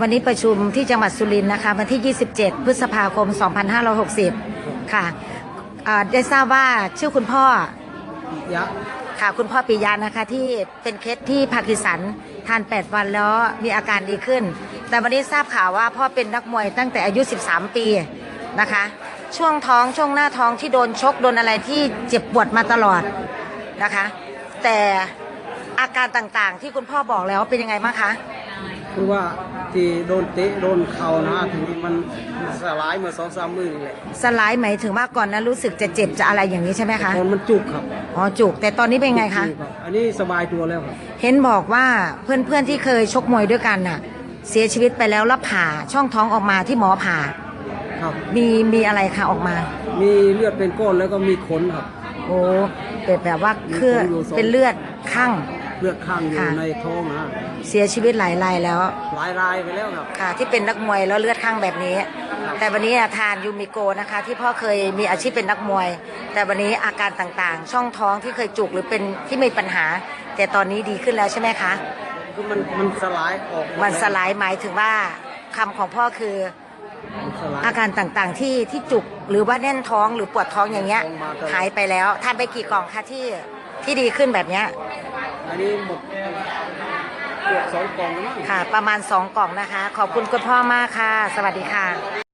วันนี้ประชุมที่จังหวัดสุรินทร์นะคะวันที่ 27 พฤษภาคม 2560 ค่ะได้ทราบว่าชื่อคุณพ่อยะค่ะคุณพ่อปิยานะคะที่เป็นเคสที่พากีสันทาน 8 วันแล้วมีอาการดีขึ้น แต่วันนี้ทราบข่าวว่าพ่อเป็นนักมวยตั้งแต่อายุ 13 ปีนะคะ ช่วงท้องช่วงหน้าท้องที่โดนชกโดนอะไรที่เจ็บปวดมาตลอดนะคะ แต่อาการต่างๆที่คุณพ่อบอกแล้วเป็นยังไงบ้างคะ คือว่าที่โดนเตะโดนเข่านะทีนี้มันสลายมาสองสามมือนี่แหละสลายหมายถึงว่าก่อนนั้นรู้สึกจะเจ็บจะอะไรอย่างนี้ใช่ไหมคะตอนมันจุกครับอ๋อจุกแต่ตอนนี้เป็นไงคะจุกรับอันนี้สบายตัวแล้วครับเห็นบอกว่าเพื่อนๆที่เคยชกมวยด้วยกันน่ะ เสียชีวิตไปแล้วแล้วผ่าช่องท้องออกมาที่หมอผ่า ครับ มีมีอะไรคะออกมา มีเลือดเป็นก้อนแล้วก็มีขนครับ โอ้เป็นแบบว่าเครือมีคนอยู่สองเป็นเลือดข้าง เลือดข้างอยู่ค่ะ ในท้องนะเสียชีวิตหลายรายแล้ว หลายรายไปแล้วครับ ค่ะ ที่เป็นนักมวยแล้วเลือดข้างแบบนี้ แต่วันนี้ทานยูมิโกนะคะ ที่พ่อเคยมีอาชีพเป็นนักมวย แต่วันนี้อาการต่างๆ ช่องท้องที่เคยจุกหรือเป็นที่มีปัญหา แต่ตอนนี้ดีขึ้นแล้วใช่ไหมคะ คือมันมันสลายออกหดมันสแวลายหมายถึงว่าคำของพ่อคือมันสลายอาการต่างๆที่ที่จุกหรือว่าแน่นท้องหรือปวดท้องอย่างเงี้ยท้องมาตลอดหายไปแล้วทานไปกี่กล่องคะที่ที่ดีขึ้นแบบเนี้ย อันนี้หมดเกือบสองกล่องแล้วมั้ง ค่ะ ประมาณ 2 กล่องนะคะ ขอบคุณคุณพ่อมากค่ะ สวัสดีค่ะ